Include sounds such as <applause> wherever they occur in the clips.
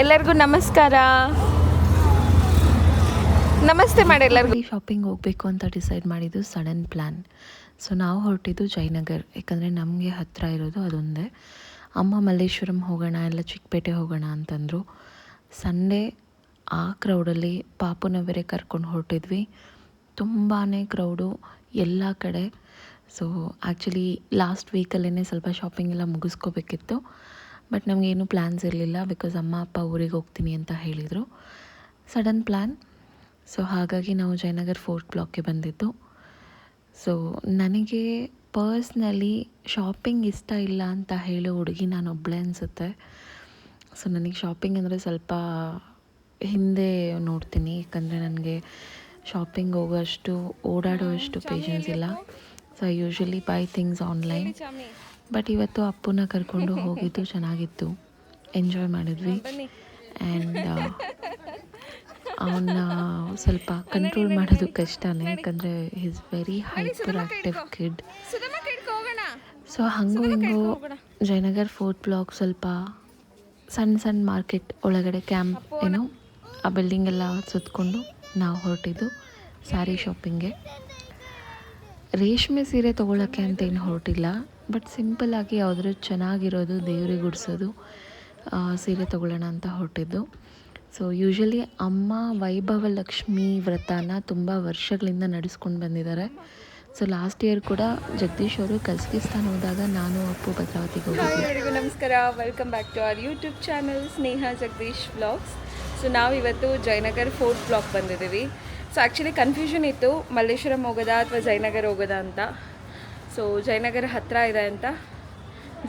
ಎಲ್ಲರಿಗೂ ನಮಸ್ಕಾರ. ನಮಸ್ತೆ ಮಾಡಿ ಎಲ್ಲರಿಗೂ. ಶಾಪಿಂಗ್ ಹೋಗಬೇಕು ಅಂತ ಡಿಸೈಡ್ ಮಾಡಿದ್ದು ಸಡನ್ ಪ್ಲ್ಯಾನ್ ಸೊ ನಾವು ಹೊರಟಿದ್ದು ಜಯನಗರ್ ಯಾಕಂದರೆ ನಮಗೆ ಹತ್ತಿರ ಇರೋದು ಅದೊಂದೇ. ಅಮ್ಮ ಮಲ್ಲೇಶ್ವರಂ ಹೋಗೋಣ ಎಲ್ಲ ಚಿಕ್ಕಪೇಟೆ ಹೋಗೋಣ ಅಂತಂದರು. ಸಂಡೇ ಆ ಕ್ರೌಡಲ್ಲಿ ಪಾಪುನ ಬೇರೆ ಕರ್ಕೊಂಡು ಹೊರಟಿದ್ವಿ. ತುಂಬಾ ಕ್ರೌಡು ಎಲ್ಲ ಕಡೆ. ಸೊ ಆ್ಯಕ್ಚುಲಿ ಲಾಸ್ಟ್ ವೀಕಲ್ಲೇ ಸ್ವಲ್ಪ ಶಾಪಿಂಗ್ ಎಲ್ಲ ಮುಗಿಸ್ಕೋಬೇಕಿತ್ತು. ಬಟ್ ನಮಗೇನು ಪ್ಲ್ಯಾನ್ಸ್ ಇರಲಿಲ್ಲ ಬಿಕಾಸ್ ಅಮ್ಮ ಅಪ್ಪ ಊರಿಗೆ ಹೋಗ್ತೀನಿ ಅಂತ ಹೇಳಿದರು. ಸಡನ್ ಪ್ಲ್ಯಾನ್ ಸೊ ಹಾಗಾಗಿ ನಾವು ಜಯನಗರ್ ಫೋರ್ತ್ ಬ್ಲಾಕ್ಗೆ ಬಂದಿದ್ದು. ಸೊ ನನಗೆ ಪರ್ಸ್ನಲಿ ಶಾಪಿಂಗ್ ಇಷ್ಟ ಇಲ್ಲ ಅಂತ ಹೇಳೋ ಹುಡುಗಿ ನಾನು ಒಬ್ಬಳೆ ಅನಿಸುತ್ತೆ. ಸೊ ನನಗೆ ಶಾಪಿಂಗ್ ಅಂದರೆ ಸ್ವಲ್ಪ ಹಿಂದೆ ನೋಡ್ತೀನಿ. ಯಾಕಂದರೆ ನನಗೆ ಶಾಪಿಂಗ್ ಹೋಗೋಷ್ಟು ಓಡಾಡುವಷ್ಟು ಪೇಷನ್ಸ್ ಇಲ್ಲ. So I usually buy things online but ಇವತ್ತು ಅಪ್ಪನ ಕರ್ಕೊಂಡು ಹೋಗಿದ್ದು <laughs> ಚೆನ್ನಾಗಿತ್ತು. ಎಂಜಾಯ್ ಮಾಡಿದ್ವಿ. ಆ್ಯಂಡ್ <laughs> ಅವನ್ನ ಸ್ವಲ್ಪ ಕಂಟ್ರೋಲ್ ಮಾಡೋದು ಕಷ್ಟನೇ ಯಾಕಂದರೆ is very hyper active kid so ಹಂಗೂ ಹಿಂಗೂ ಜಯನಗರ್ ಫೋರ್ತ್ ಬ್ಲಾಕ್ ಸ್ವಲ್ಪ ಸಣ್ಣ ಸಣ್ಣ ಮಾರ್ಕೆಟ್ ಒಳಗಡೆ ಕ್ಯಾಂಪ್ ಏನು ಆ ಬಿಲ್ಡಿಂಗ್ ಎಲ್ಲ ಸುತ್ತಕೊಂಡು ನಾವು ಹೊರಟಿದ್ದು ಸ್ಯಾರಿ ಶಾಪಿಂಗ್ಗೆ ರೇಷ್ಮೆ ಸೀರೆ ತೊಗೊಳಕ್ಕೆ ಅಂತ ಏನು ಹೊರಟಿಲ್ಲ ಬಟ್ ಸಿಂಪಲ್ಲಾಗಿ ಯಾವುದ್ರ ಚೆನ್ನಾಗಿರೋದು, ದೇವ್ರಿಗೆ ಗುಡಿಸೋದು ಸೀರೆ ತೊಗೊಳ್ಳೋಣ ಅಂತ ಹೊರಟಿದ್ದು. ಸೊ ಯೂಶ್ವಲಿ ಅಮ್ಮ ವೈಭವ ಲಕ್ಷ್ಮಿ ವ್ರತನ ತುಂಬ ವರ್ಷಗಳಿಂದ ನಡೆಸ್ಕೊಂಡು ಬಂದಿದ್ದಾರೆ. ಸೊ ಲಾಸ್ಟ್ ಇಯರ್ ಕೂಡ ಜಗದೀಶ್ ಅವರು ಕಜಕಿಸ್ತಾನ್ ಹೋದಾಗ ನಾನು, ಅಪ್ಪು, ಭದ್ರಾವತಿಗೆ ಎಲ್ಲರಿಗೂ ನಮಸ್ಕಾರ. Welcome back to our YouTube channel Sneha Jagadish blogs so ನಾವು ಇವತ್ತು ಜಯನಗರ್ ಫೋರ್ತ್ ಬ್ಲಾಕ್ ಬಂದಿದ್ದೀವಿ. ಸೊ ಆ್ಯಕ್ಚುಲಿ ಕನ್ಫ್ಯೂಷನ್ ಇತ್ತು. ಮಲ್ಲೇಶ್ವರಂ ಹೋಗೋದಾ ಅಥವಾ ಜಯನಗರ್ ಹೋಗೋದಾ ಅಂತ. ಸೊ ಜಯನಗರ ಹತ್ತಿರ ಇದೆ ಅಂತ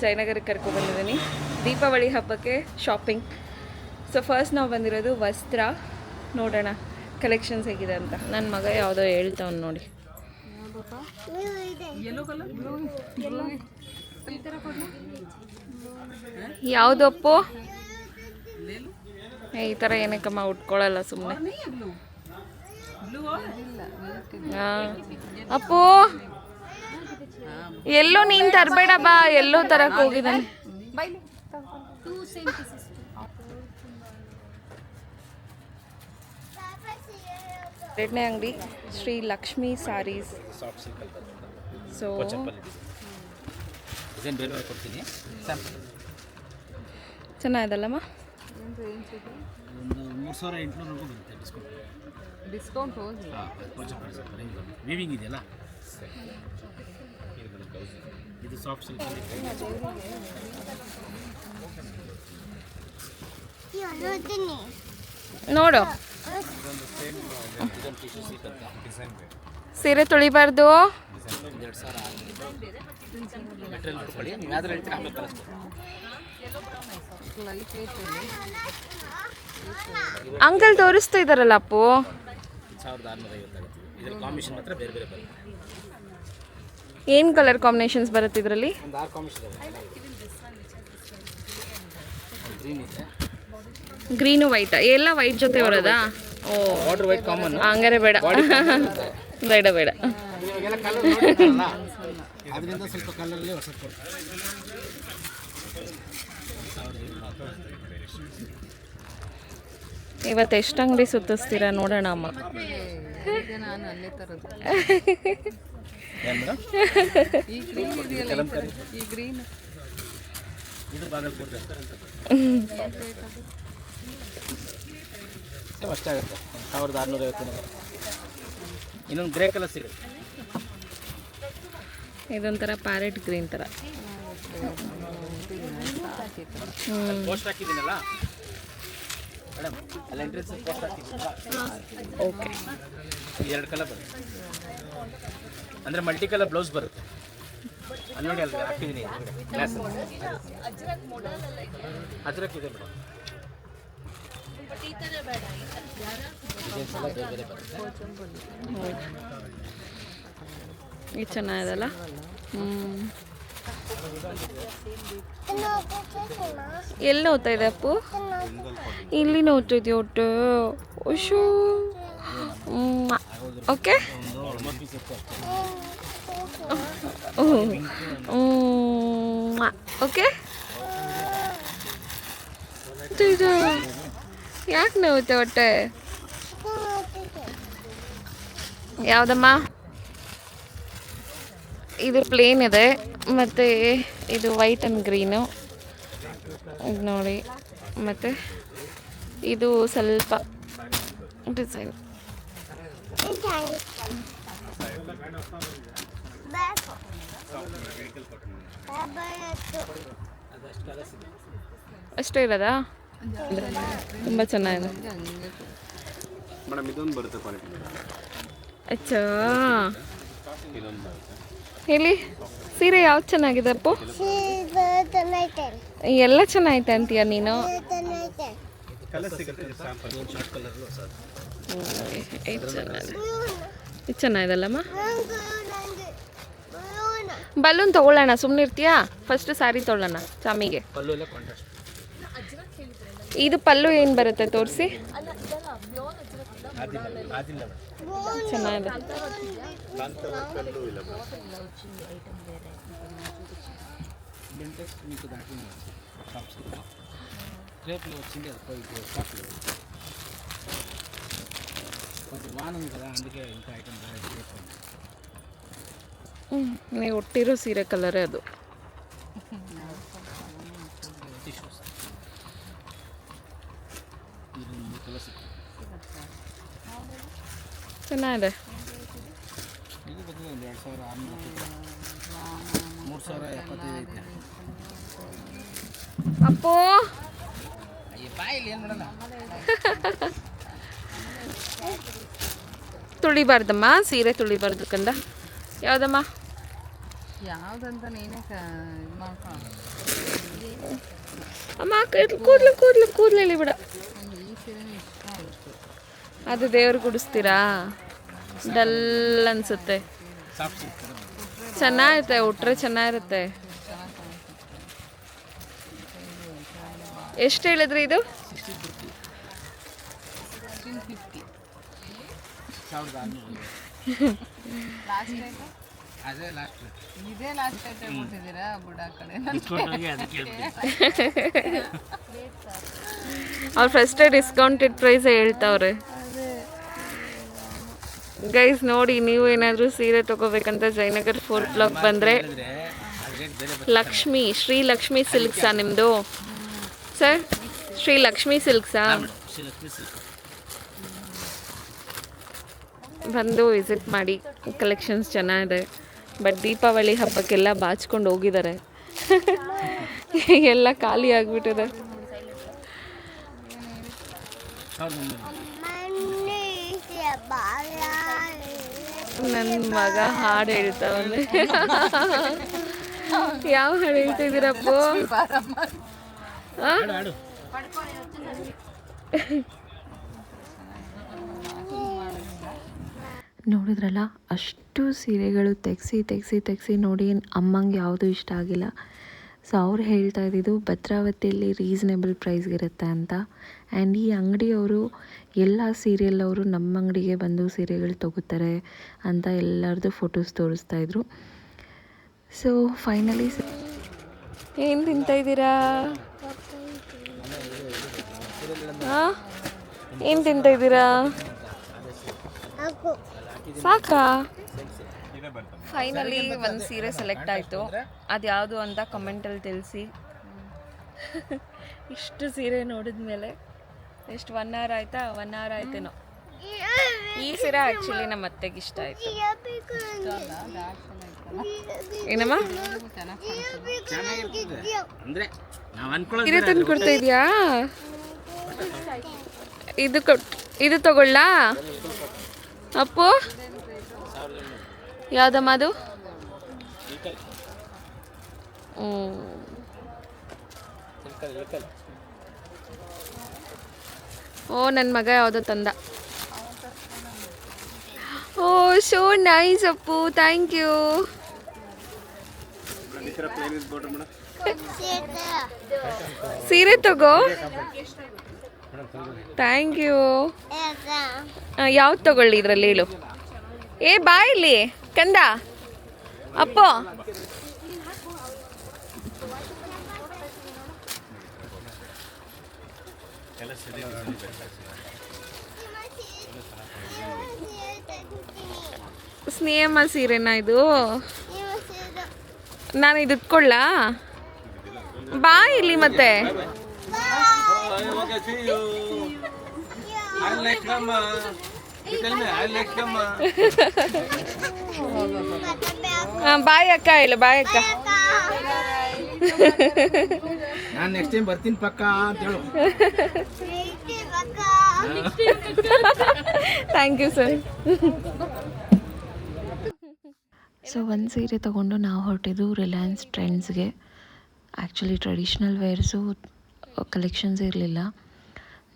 ಜಯನಗರಕ್ಕೆ ಕರ್ಕೊಬಂದಿದ್ದೀನಿ ದೀಪಾವಳಿ ಹಬ್ಬಕ್ಕೆ ಶಾಪಿಂಗ್ ಸೊ ಫಸ್ಟ್ ನಾವು ಬಂದಿರೋದು ವಸ್ತ್ರ ನೋಡೋಣ. ಕಲೆಕ್ಷನ್ಸ್ ಹೇಗಿದೆ ಅಂತ. ನನ್ನ ಮಗ ಯಾವುದೋ ಹೇಳ್ತಾವ್ ನೋಡಿ. ಯಾವುದಪ್ಪು? ಈ ಥರ ಏನಕ್ಕಮ್ಮ ಉಟ್ಕೊಳ್ಳಲ್ಲ ಸುಮ್ಮನೆ ಅಪ್ಪು. ಎಲ್ಲೋ ನೀನ್ ತರಬೇಡ ಬಾ, ಎಲ್ಲೋ ತರಕ್ ಹೋಗಿದ್ದಾನೆ. ಎರಡನೇ ಅಂಗಡಿ, ಶ್ರೀ ಲಕ್ಷ್ಮಿ ಸಾರೀಸ್. ಸೊ ಚೆನ್ನಾಗಿದಲ್ಲಮ್ಮ ಮೂರು ಸಾವಿರ ಎಂಟುನೂರವರೆಗೂ ಬರುತ್ತೆ ಡಿಸ್ಕೌಂಟ್ ಡಿಸ್ಕೌಂಟ್ ಹೋಗಿ. ವಿವಿಂಗ್ ಇದೆಯಲ್ಲ? ಇದು ಸಾಫ್ಟ್ ಸಿಲ್ಕ್ ನೋಡು. ಸೀರೆ ತೊಳಿಬಾರ್ದು. ಅಂಕಲ್ ತೋರಿಸ್ತಾ ಇದಾರಲ್ಲ ಅಪ್ಪು? ಸಾವಿರದ ಆರುನೂರ ಐವತ್ತಾಗುತ್ತೆ ಇದರ ಕಾಂಬಿನೇಷನ್ ಮಾತ್ರ ಬೇರೆ ಬೇರೆ ಬರುತ್ತೆ. ಏನು ಕಲರ್ ಕಾಂಬಿನೇಷನ್ಸ್ ಬರುತ್ತೆ ಇದರಲ್ಲಿ? ಒಂದು ಆರು ಕಾಂಬಿನೇಷನ್ ಇದೆ. ಗ್ರೀನ್ ಇದೆ. ಗ್ರೀನು ವೈಟ್ ಎಲ್ಲ ವೈಟ್ ಜೊತೆ ಬರೋದಾ? ಓ. ವಾಟರ್ ವೈಟ್ ಕಾಮನ್ ಹಂಗಾರೆ ಬೇಡ. <laughs> ಬೇಡ ಬೇಡ. ಇವಾಗೆಲ್ಲ ಕಲರ್ ಅದರಿಂದ ಸ್ವಲ್ಪ ಕಲರಲ್ಲಿ ಹೊಸ ಕೊಡ್ತಾರೆ. ಇವತ್ತು ಎಷ್ಟು ಅಂಗಡಿ ಸುತ್ತಿಸ್ತೀರಾ ನೋಡೋಣ ಅಮ್ಮ. ಇನ್ನೊಂದು ಗ್ರೇ ಕಲರ್ ಇದೊಂಥರ ಪ್ಯಾರೆಟ್ ಗ್ರೀನ್ ಥರ. ಓಕೆ ಎರಡು ಕಲರ್ ಬರುತ್ತೆ. ಅಂದರೆ ಮಲ್ಟಿ ಕಲರ್ ಬ್ಲೌಸ್ ಬರುತ್ತೆ. ಅಲ್ಲಿ ನೋಡಿ ಅಲ್ಲಿ ಹಾಕಿದ್ದೀನಿ ಗ್ಲಾಸ್ ಅದ್ರಕ್ಕೆ ಇದೆ ಮೇಡಮ್. ಇದು ಚೆನ್ನಾಗಿದಲ್ಲ? ಹ್ಞೂ ಎಲ್ಲಿ ನೋಡ್ತಾ ಇದೆ ಅಪ್ಪು? ಇಲ್ಲಿ ನೋಡ್ತಾ ಇದೆಯಾ ಒಟ್ಟು? ಉಶು ಓಕೆ. ಓಕೆ. ಇದು ಯಾಕೆ ನೋಡುತ್ತೆ ಒಟ್ಟೆ? ಯಾವುದಮ್ಮ? ಇದು ಪ್ಲೇನ್ ಇದೆ. ಮತ್ತು ಇದು ವೈಟ್ ಆ್ಯಂಡ್ ಗ್ರೀನು ಇದು ನೋಡಿ. ಮತ್ತು ಇದು ಸ್ವಲ್ಪ ಡಿಸೈನ್ ಅಷ್ಟೇ ಇರೋದಾ? ತುಂಬ ಚೆನ್ನಾಗಿದೆ. ಮೇಡಮ್ ಇದೊಂದು ಬರುತ್ತೆ ಕ್ವಾಲಿಟಿ ಅಚ್ಚಾ. ಇದೊಂದು ಬರುತ್ತೆ. ಹೇಳಿ ಸೀರೆ ಯಾವ್ದು ಚೆನ್ನಾಗಿದೆ ಅಪ್ಪು? ಎಲ್ಲ ಚೆನ್ನಾಗೈತೆ ಅಂತೀಯ ನೀನು? ಇದು ಚೆನ್ನಾಗಿದೆ ಇದು ಚೆನ್ನಾಗಿದಲ್ಲಮ್ಮ ಬಲೂನ್ ತಗೊಳ್ಳೋಣ ಸುಮ್ಮನೆ ಇರ್ತೀಯಾ? ಫಸ್ಟ್ ಸ್ಯಾರಿ ತೊಗೊಳ್ಳೋಣ ಸ್ವಾಮಿಗೆ. ಇದು ಪಲ್ಲು ಏನು ಬರುತ್ತೆ ತೋರಿಸಿ? ಚೆನ್ನಾಗಿದೆ బెంటెక్స్ మీకు దాంట్లో షాప్స్ రేట్లు వచ్చింది అది పోయి షాప్లో కొంచెం వాన ఉంది కదా అందుకే ఇంకా ఐటమ్ బాగా రేట్ ఉంది ನೀವು ಹುಟ್ಟಿರೋ ಸೀರೆ ಕಲರೇ ಅದು ಐತೆ ಅಪ್ಪು ಅಯ್ಯ ಬಾಯಲ್ಲಿ ಏನು ಮಾಡೋಣ ತುಳಿಬಾರ್ದಮ್ಮ ಸೀರೆ ತುಳಿಬಾರ್ದು ಕಂದ ಯಾವುದಮ್ಮ ಯಾವ್ದಂತ ನೀನೇ ಕ ಇದು ಮಾಡ್ಕೊ ಅಮ್ಮ ಕೂದಲು ಕೂದಲು ಕೂದಲು ಬಿಡ ನಂಗೆ ಈ ಸೀರೆನೇ ಇಷ್ಟ ಆಯಿತು ಅದು ದೇವ್ರು ಗುಡಿಸ್ತೀರಾ ಡಲ್ ಅನ್ಸುತ್ತೆ. ಚೆನ್ನಾಗಿರುತ್ತೆ ಉಟ್ರೆ ಚೆನ್ನಾಗಿರುತ್ತೆ. ಎಷ್ಟು ಹೇಳಿದ್ರಿ ಇದು? ಅವ್ರು ಫಸ್ಟೇ ಡಿಸ್ಕೌಂಟೆಡ್ ಪ್ರೈಸ್ ಹೇಳ್ತಾವ್ರೆ. ಗೈಸ್ ನೋಡಿ, ನೀವು ಏನಾದರೂ ಸೀರೆ ತಗೋಬೇಕಂತ ಜಯನಗರ್ ಫೋರ್ ಬ್ಲಾಕ್ ಬಂದರೆ ಲಕ್ಷ್ಮಿ, ಶ್ರೀ ಲಕ್ಷ್ಮಿ ಸಿಲ್ಕ್ಸಾ ನಿಮ್ಮದು ಸರ್ ಶ್ರೀ ಲಕ್ಷ್ಮಿ ಸಿಲ್ಕ್ಸಾ? ಬಂದು ವಿಸಿಟ್ ಮಾಡಿ ಕಲೆಕ್ಷನ್ಸ್ ಚೆನ್ನಾಗಿದೆ. ಬಟ್ ದೀಪಾವಳಿ ಹಬ್ಬಕ್ಕೆಲ್ಲ ಬಾಚ್ಕೊಂಡು ಹೋಗಿದ್ದಾರೆ. ಎಲ್ಲ ಖಾಲಿ ಆಗಿಬಿಟ್ಟಿದೆ. ನನ್ನ ಮಗ ಹಾಡು ಹೇಳ್ತಾವನೆ. ಯಾವ ಹಾಡು ಹೇಳ್ತಿದ್ದೀರಪ್ಪ? ನೋಡಿದ್ರಲ್ಲ, ಅಷ್ಟು ಸೀರೆಗಳು ತೆಗ್ಸಿ ತೆಗ್ಸಿ ತೆಗ್ಸಿ ನೋಡಿ ಅಮ್ಮಂಗೆ ಯಾವುದೂ ಇಷ್ಟ ಆಗಿಲ್ಲ. ಸೊ ಅವ್ರು ಹೇಳ್ತಾ ಇದ್ದಿದ್ದು ಭದ್ರಾವತಿಯಲ್ಲಿ ರೀಸನೇಬಲ್ ಪ್ರೈಸ್ಗಿರುತ್ತೆ ಅಂತ. ಆ್ಯಂಡ್ ಈ ಅಂಗಡಿಯವರು ಎಲ್ಲ ಸೀರಿಯಲ್ ಅವರು ನಮ್ಮ ಅಂಗಡಿಗೆ ಬಂದು ಸೀರೆಗಳು ತಗೋತಾರೆ ಅಂತ ಎಲ್ಲರದ್ದು ಫೋಟೋಸ್ ತೋರಿಸ್ತಾ ಇದ್ರು. ಸೊ ಫೈನಲಿ ಏನು ತಿಂತಾ ಇದ್ದೀರಾ? ಏನು ತಿಂತಾ ತಿಂತ ಇದ್ದೀರಾ ಸಾಕಾ? ಫೈನಲಿ ಒಂದು ಸೀರೆ ಸೆಲೆಕ್ಟ್ ಆಯಿತು. ಅದು ಯಾವುದು ಅಂತ ಕಮೆಂಟಲ್ಲಿ ತಿಳಿಸಿ. ಇಷ್ಟು ಸೀರೆ ನೋಡಿದ್ಮೇಲೆ ಎಷ್ಟು ಒನ್ ಅವರ್ ಆಯ್ತಾ? ಒನ್ ಅವರ್ ಆಯ್ತೇನೋ. ಈ ಸೀರೆ ಆ್ಯಕ್ಚುಲಿ ನಮ್ಮ ಅತ್ತೆಗೆ ಇಷ್ಟ ಆಯ್ತು. ಏನಮ್ಮ? ಇದು ತಂದು ಕೊಡ್ತಾ ಇದೆಯಾ? ಇದು ಕೊಟ್ ಇದು ತಗೊಳ್ಳಾ? ಅಪ್ಪು? ಯಾವ್ದಮ್ಮ ಅದು? ಹ್ಞೂ ಓ ನನ್ನ ಮಗ ಯಾವುದೋ ತಂದ. ಓ so nice Appu thank you ಸೀರೆ ತಗೋ. ಥ್ಯಾಂಕ್ ಯು ಯಾವ್ದು ತಗೊಳ್ಳಿ ಇದರಲ್ಲಿ ಹೇಳು. ಏ, ಬಾ ಇಲ್ಲಿ, ಕಂದ. ಅಪ್ಪೋ. ಸ್ನೇಹಮ್ಮ ಸೀರೆನಾ ಇದು? ನಾನು ಇದು ಇಟ್ಕೊಳ್ಳ ಬಾ ಇಲ್ಲಿ ಮತ್ತೆ. <laughs> ಬಾಯ್ ಅಕ್ಕ ಇಲ್ಲ ಬಾಯ್ ಅಕ್ಕ. <laughs> ನಾನು ನೆಕ್ಸ್ಟ್ ಟೈಮ್ ಬರ್ತೀನಿ ಪಕ್ಕ ಅಂತ ಹೇಳು. ಥ್ಯಾಂಕ್ ಯು ಸರ್ ಸೊ ಒಂದು ಸೀರೆ ತಗೊಂಡು ನಾವು ಹೊರಟಿದ್ದು ರಿಲಯನ್ಸ್ ಟ್ರೆಂಡ್ಸ್ಗೆ ಆ್ಯಕ್ಚುಲಿ ಟ್ರೆಡಿಷ್ನಲ್ ವೇರ್ಸು ಕಲೆಕ್ಷನ್ಸ್ ಇರಲಿಲ್ಲ.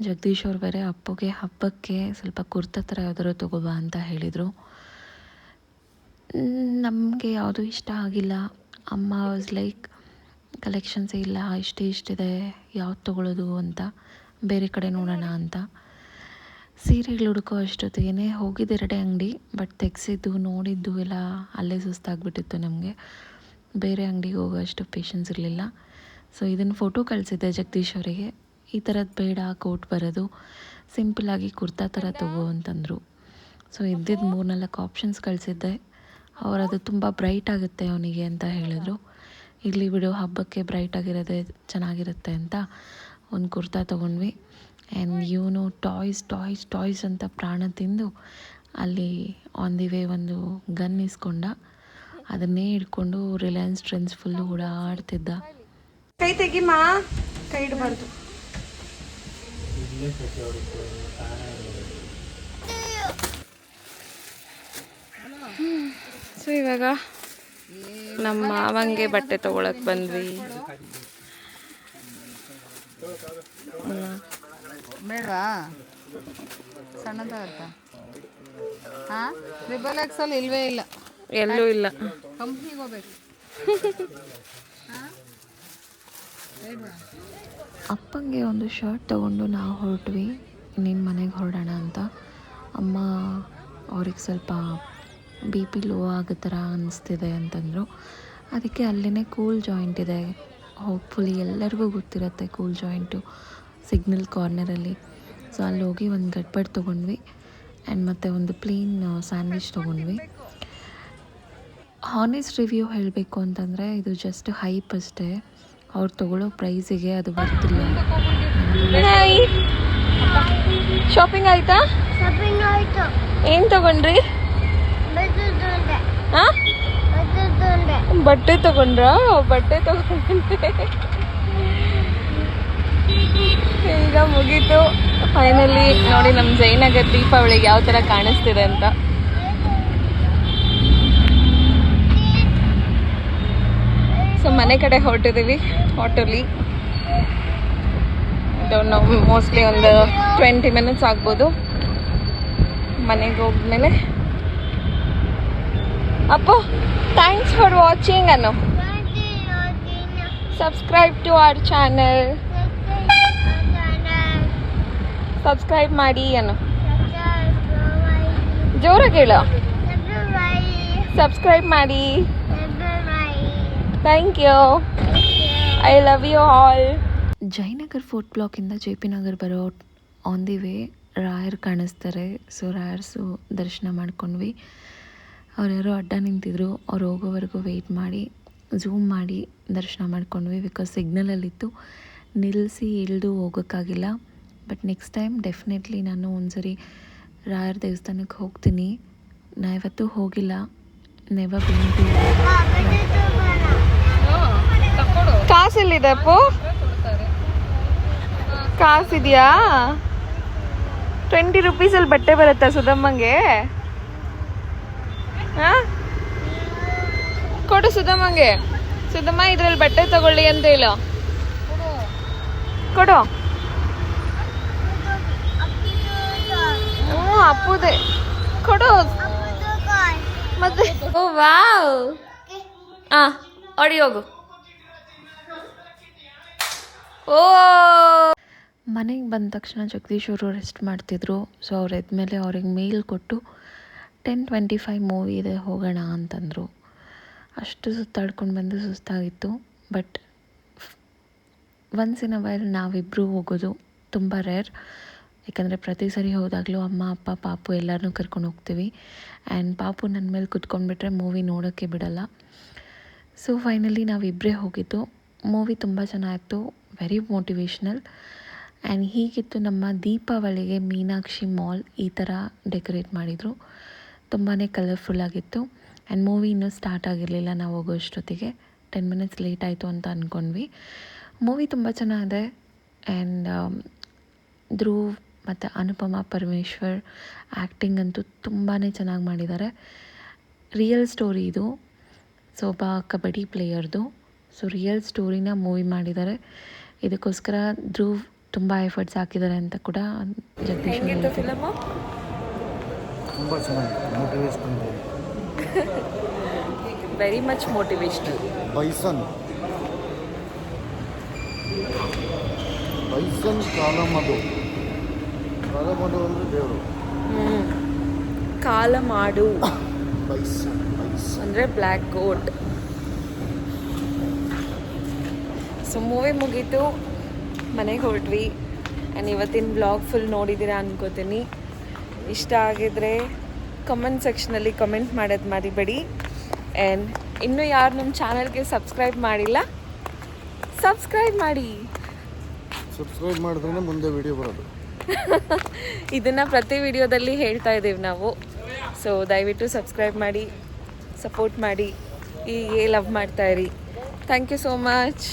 ಜಗದೀಶ್ ಅವ್ರು ಬೇರೆ ಅಪ್ಪಗೆ ಹಬ್ಬಕ್ಕೆ ಸ್ವಲ್ಪ ಕುರ್ತಾ ಥರ ಯಾವ್ದಾದ್ರು ಬಾ ಅಂತ ಹೇಳಿದರು. ನಮಗೆ ಯಾವುದೂ ಇಷ್ಟ ಆಗಿಲ್ಲ. ಅಮ್ಮ ವಾಸ್ ಲೈಕ್ ಕಲೆಕ್ಷನ್ಸೇ ಇಲ್ಲ, ಇಷ್ಟೇ ಇಷ್ಟಿದೆ ಯಾವ್ದು ತೊಗೊಳ್ಳೋದು ಅಂತ, ಬೇರೆ ಕಡೆ ನೋಡೋಣ ಅಂತ. ಸೀರೆಗಳು ಹುಡುಕೋ ಅಷ್ಟೊತ್ತಿಗೆ ಹೋಗಿದ್ದು ಎರಡೇ ಅಂಗಡಿ ಬಟ್ ತೆಗ್ಸಿದ್ದು, ನೋಡಿದ್ದು ಎಲ್ಲ ಅಲ್ಲೇ ಸುಸ್ತಾಗ್ಬಿಟ್ಟಿತ್ತು ನಮಗೆ. ಬೇರೆ ಅಂಗಡಿಗೆ ಹೋಗೋ ಅಷ್ಟು ಪೇಷನ್ಸ್ ಇರಲಿಲ್ಲ. ಸೊ ಇದನ್ನು ಫೋಟೋ ಕಳಿಸಿದ್ದೆ ಜಗದೀಶ್ ಅವರಿಗೆ. ಈ ಥರದ್ದು ಬೇಡ ಕೋಟ್ ಬರೋದು ಸಿಂಪಲಾಗಿ ಕುರ್ತಾ ಥರ ತಗೋ ಅಂತಂದರು. ಸೊ ಇದ್ದಿದ್ದು ಮೂರ್ನಾಲ್ಕು ಆಪ್ಷನ್ಸ್ ಕಳಿಸಿದ್ದೆ. ಅವರದು ಅದು ತುಂಬ ಬ್ರೈಟ್ ಆಗುತ್ತೆ ಅವನಿಗೆ ಅಂತ ಹೇಳಿದ್ರು. ಇರಲಿ ಬಿಡು, ಹಬ್ಬಕ್ಕೆ ಬ್ರೈಟ್ ಆಗಿರೋದೇ ಚೆನ್ನಾಗಿರುತ್ತೆ ಅಂತ ಒಂದು ಕುರ್ತಾ ತೊಗೊಂಡ್ವಿ. ಆ್ಯಂಡ್ ಇವನು ಟಾಯ್ಸ್ ಟಾಯ್ಸ್ ಟಾಯ್ಸ್ ಅಂತ ಪ್ರಾಣ ತಿಂದು ಅಲ್ಲಿ ಆನ್ ದಿ ವೇ ಒಂದು ಗನ್ ಇಸ್ಕೊಂಡ, ಅದನ್ನೇ ಹಿಡ್ಕೊಂಡು ರಿಲಯನ್ಸ್ ಟ್ರೆಂಡ್ಸ್ ಫುಲ್ಲು ಓಡಾಡ್ತಿದ್ದ. ಕೈ ತೆಗಿಮಾ? ಕೈ ಇಡಬಾರ್ದು. ಸೊ ಇವಾಗ ನಮ್ಮ ಮಾವಂಗೆ ಬಟ್ಟೆ ತಗೊಳಕ್ ಬಂದ್ವಿ. ಬೇಡವಾ ಸಣ್ಣದಾಗತ್ತಾ? ಹಾಂ? ಟ್ರಿಬಲ್ ಎಕ್ಸಲ್ ಇಲ್ವೇ ಇಲ್ಲ. ಎಲ್ಲೂ ಇಲ್ಲ. ಕಂಪ್ನಿಗೆ ಹೋಗ್ಬೇಕು. ಅಪ್ಪಂಗೆ ಒಂದು ಶರ್ಟ್ ತಗೊಂಡು ನಾವು ಹೊರಟ್ವಿ. ನಿನ್ನ ಮನೆಗೆ ಹೊರಡೋಣ ಅಂತ. ಅಮ್ಮ ಅವ್ರಿಗೆ ಸ್ವಲ್ಪ ಬಿ ಪಿ ಲೋ ಆಗೋ ಥರ ಅನ್ನಿಸ್ತಿದೆ ಅಂತಂದರು. ಅದಕ್ಕೆ ಅಲ್ಲೇ ಕೂಲ್ ಜಾಯಿಂಟ್ ಇದೆ. ಹೋಪ್ಫುಲಿ ಎಲ್ಲರಿಗೂ ಗೊತ್ತಿರುತ್ತೆ ಕೂಲ್ ಜಾಯಿಂಟು ಸಿಗ್ನಲ್ ಕಾರ್ನರಲ್ಲಿ ಸೊ ಅಲ್ಲಿ ಹೋಗಿ ಒಂದು ಗಟ್ಬಡ್ ತೊಗೊಂಡ್ವಿ. ಆ್ಯಂಡ್ ಮತ್ತು ಒಂದು ಪ್ಲೇನ್ ಸ್ಯಾಂಡ್ವಿಚ್ ತೊಗೊಂಡ್ವಿ. ಹಾನೆಸ್ಟ್ ರಿವ್ಯೂ ಹೇಳಬೇಕು ಅಂತಂದರೆ ಇದು ಜಸ್ಟ್ ಹೈಪ್ ಅಷ್ಟೇ. ಅವ್ರು ತಗೊಳ್ಳೋ ಪ್ರೈಸಿಗೆ ಅದು ಬರ್ತಿಲ್ಲ. ಶಾಪಿಂಗ್ ಆಯಿತಾ. ಏನು ತೊಗೊಂಡ್ರಿ? ಬಟ್ಟೆ ತಗೊಂಡ್ರ? ಬಟ್ಟೆ ತಗೊಂಡ್ರೆ ಈಗ ಮುಗೀತು. ಫೈನಲಿ ನೋಡಿ ನಮ್ಮ ಜೈನಗರ್ ದೀಪಾವಳಿಗೆ ಯಾವ ಥರ ಕಾಣಿಸ್ತಿದೆ ಅಂತ. ಸೊ ಮನೆ ಕಡೆ ಹೊರಟಿದ್ದೀವಿ ಆಟೋಲಿ ನಾವು ಮೋಸ್ಟ್ಲಿ ಒಂದು ಟ್ವೆಂಟಿ ಮಿನಿಟ್ಸ್ ಆಗ್ಬೋದು. ಮನೆಗೆ ಹೋದ್ಮೇಲೆ. ಅಪ್ಪು ಥ್ಯಾಂಕ್ಸ್ ಫಾರ್ ವಾಚಿಂಗ್ ಅನ್ನು. Subscribe to our channel subscribe ಮಾಡಿ ಅನ್ನು. ಜೋರಾಗಿ ಹೇಳು. ಸಬ್ಸ್ಕ್ರೈಬ್ ಮಾಡಿ. Thank you I love you all Jayanagar fourth ಬ್ಲಾಕಿಂದ J P Nagar ಬರೋ ಆನ್ ದಿ ವೇ ರಾಯರ್ ಕಾಣಿಸ್ತಾರೆ. ಸೊ ರಾಯರ್ಸು ದರ್ಶನ ಮಾಡ್ಕೊಂಡ್ವಿ. ಅವ್ರು ಯಾರೋ ಅಡ್ಡ ನಿಂತಿದ್ರು, ಅವ್ರು ಹೋಗೋವರೆಗೂ ವೆಯ್ಟ್ ಮಾಡಿ ಝೂಮ್ ಮಾಡಿ ದರ್ಶನ ಮಾಡ್ಕೊಂಡ್ವಿ ಬಿಕಾಸ್ ಸಿಗ್ನಲಲ್ಲಿತ್ತು ನಿಲ್ಲಿಸಿ ಇಳಿದು ಹೋಗೋಕ್ಕಾಗಿಲ್ಲ. ಬಟ್ ನೆಕ್ಸ್ಟ್ ಟೈಮ್ ಡೆಫಿನೆಟ್ಲಿ ನಾನು ಒಂದ್ಸರಿ ರಾಯರ್ ದೇವಸ್ಥಾನಕ್ಕೆ ಹೋಗ್ತೀನಿ. ನಾ ಇವತ್ತು ಹೋಗಿಲ್ಲ. ನೆವ ಬಿಂಟು ಕಾಸೆಲ್ಲಿದೆ ಅಪ್ಪು? ಕಾಸಿದೆಯಾ ಟ್ವೆಂಟಿ ರುಪೀಸಲ್ಲಿ ಬಟ್ಟೆ ಬರುತ್ತಾ ಸುಧಮ್ಮಂಗೆ? ಕೊಡು ಸುಧಮ್ಮಂಗೆ. ಸುಧಮ್ಮ ಇದ್ರಲ್ಲಿ ಬಟ್ಟೆ ತಗೊಳ್ಳಿ ಅಂತ ಹೇಳು. ಕೊಡು. ಅಪ್ಪುದೆ. ಕೊಡು. ಅಪ್ಪುದು ಕಾಲ್ ಮತ್ತೆ? Oh wow. ಆ ಅಡಿ ಹೋಗು. ಓ. ಮನೆಗೆ ಬಂದ ತಕ್ಷಣ ಜಗದೀಶ್ ಅವರು ರೆಸ್ಟ್ ಮಾಡ್ತಿದ್ರು. ಸೊ ಅವ್ರು ಎದ್ಮೇಲೆ ಅವ್ರಿಗೆ ಮೇಲ್ ಕೊಟ್ಟು ಟೆನ್ ಟ್ವೆಂಟಿ ಫೈವ್ ಮೂವಿ ಇದೆ, ಹೋಗೋಣ ಅಂತಂದರು. ಅಷ್ಟು ಸುತ್ತಾಡ್ಕೊಂಡು ಬಂದು ಸುಸ್ತಾಗಿತ್ತು. But once in a while ನಾವಿಬ್ಬರು ಹೋಗೋದು ತುಂಬ ರೇರ್ ಯಾಕಂದರೆ ಪ್ರತಿ ಸರಿ ಹೋದಾಗಲೂ ಅಮ್ಮ, ಅಪ್ಪ, ಪಾಪು ಎಲ್ಲರನ್ನೂ ಕರ್ಕೊಂಡು ಹೋಗ್ತೀವಿ. ಆ್ಯಂಡ್ ಪಾಪು ನನ್ನ ಮೇಲೆ ಕುತ್ಕೊಂಡ್ಬಿಟ್ರೆ ಮೂವಿ ನೋಡೋಕ್ಕೆ ಬಿಡಲ್ಲ. ಸೊ ಫೈನಲಿ ನಾವಿಬ್ಬರೇ ಹೋಗಿದ್ದು. ಮೂವಿ ತುಂಬ ಚೆನ್ನಾಗಿತ್ತು ವೆರಿ ಮೋಟಿವೇಶ್ನಲ್ ಆ್ಯಂಡ್ ಹೀಗಿತ್ತು ನಮ್ಮ ದೀಪಾವಳಿಗೆ ಮೀನಾಕ್ಷಿ ಮಾಲ್ ಈ ಥರ ಡೆಕೋರೇಟ್ ಮಾಡಿದರು. ತುಂಬಾ ಕಲರ್ಫುಲ್ ಆಗಿತ್ತು. ಆ್ಯಂಡ್ ಮೂವಿ ಇನ್ನೂ ಸ್ಟಾರ್ಟ್ ಆಗಿರಲಿಲ್ಲ ನಾವು ಹೋಗೋ ಅಷ್ಟೊತ್ತಿಗೆ. ಟೆನ್ ಮಿನಿಟ್ಸ್ ಲೇಟ್ ಆಯಿತು ಅಂತ ಅಂದ್ಕೊಂಡ್ವಿ ಮೂವಿ ತುಂಬ ಚೆನ್ನಾಗಿದೆ. ಆ್ಯಂಡ್ ಧ್ರುವ್ ಮತ್ತು ಅನುಪಮ ಪರಮೇಶ್ವರ್ ಆ್ಯಕ್ಟಿಂಗ್ ಅಂತೂ ತುಂಬಾ ಚೆನ್ನಾಗಿ ಮಾಡಿದ್ದಾರೆ. ರಿಯಲ್ ಸ್ಟೋರಿ ಇದು. ಸೊ ಒಬ್ಬ ಕಬಡ್ಡಿ ಪ್ಲೇಯರ್ದು ಸೊ ರಿಯಲ್ ಸ್ಟೋರಿನ ಮೂವಿ ಮಾಡಿದ್ದಾರೆ. ಇದಕ್ಕೋಸ್ಕರ ಧ್ರುವ್ ತುಂಬ ಎಫರ್ಟ್ಸ್ ಹಾಕಿದ್ದಾರೆ ಅಂತ ಕೂಡ ಜಗದೀಶ್ ಅವ್ರು ಹೆಂಗಿತ್ತು ಹೇಳ್ತಿದ್ರು. ಫಿಲಮು ತುಂಬ ಚೆನ್ನಾಗಿದೆ motivation very much motivational Bison Bison ಕಾಲಮದು ಕಾಲಮದು ಅಂದರೆ ದೇವರು. ಕಾಲ ಮಾಡು ಬೈಸನ್ ಬೈಸನ್ ಅಂದರೆ ಬ್ಲ್ಯಾಕ್ ಕೋಟ್ ಸೊ ಮೂವಿ ಮುಗೀತು. ಮನೆಗೆ ಹೊರಟ್ವಿ. ಆ್ಯಂಡ್ ಇವತ್ತಿನ ಬ್ಲಾಗ್ ಫುಲ್ ನೋಡಿದ್ದೀರಾ ಅನ್ಕೋತೀನಿ. ಇಷ್ಟ ಆಗಿದ್ರೆ ಕಮೆಂಟ್ ಸೆಕ್ಷನಲ್ಲಿ ಕಮೆಂಟ್ ಮಾಡೋದು ಮರಿಬೇಡಿ. ಆ್ಯಂಡ್ ಇನ್ನೂ ಯಾರು ನಮ್ಮ ಚಾನಲ್ಗೆ ಸಬ್ಸ್ಕ್ರೈಬ್ ಮಾಡಿಲ್ಲ ಸಬ್ಸ್ಕ್ರೈಬ್ ಮಾಡಿ. ಸಬ್ಸ್ಕ್ರೈಬ್ ಮಾಡಿದ್ರೆ ಮುಂದೆ ವಿಡಿಯೋ ಬರೋದು. <laughs> ಇದನ್ನು ಪ್ರತಿ ವಿಡಿಯೋದಲ್ಲಿ ಹೇಳ್ತಾ ಇದ್ದೀವಿ ನಾವು. ಸೊ ದಯವಿಟ್ಟು ಸಬ್ಸ್ಕ್ರೈಬ್ ಮಾಡಿ ಸಪೋರ್ಟ್ ಮಾಡಿ. ಹೀಗೆ ಲವ್ ಮಾಡ್ತಾಯಿರಿ ಥ್ಯಾಂಕ್ ಯು ಸೋ ಮಚ್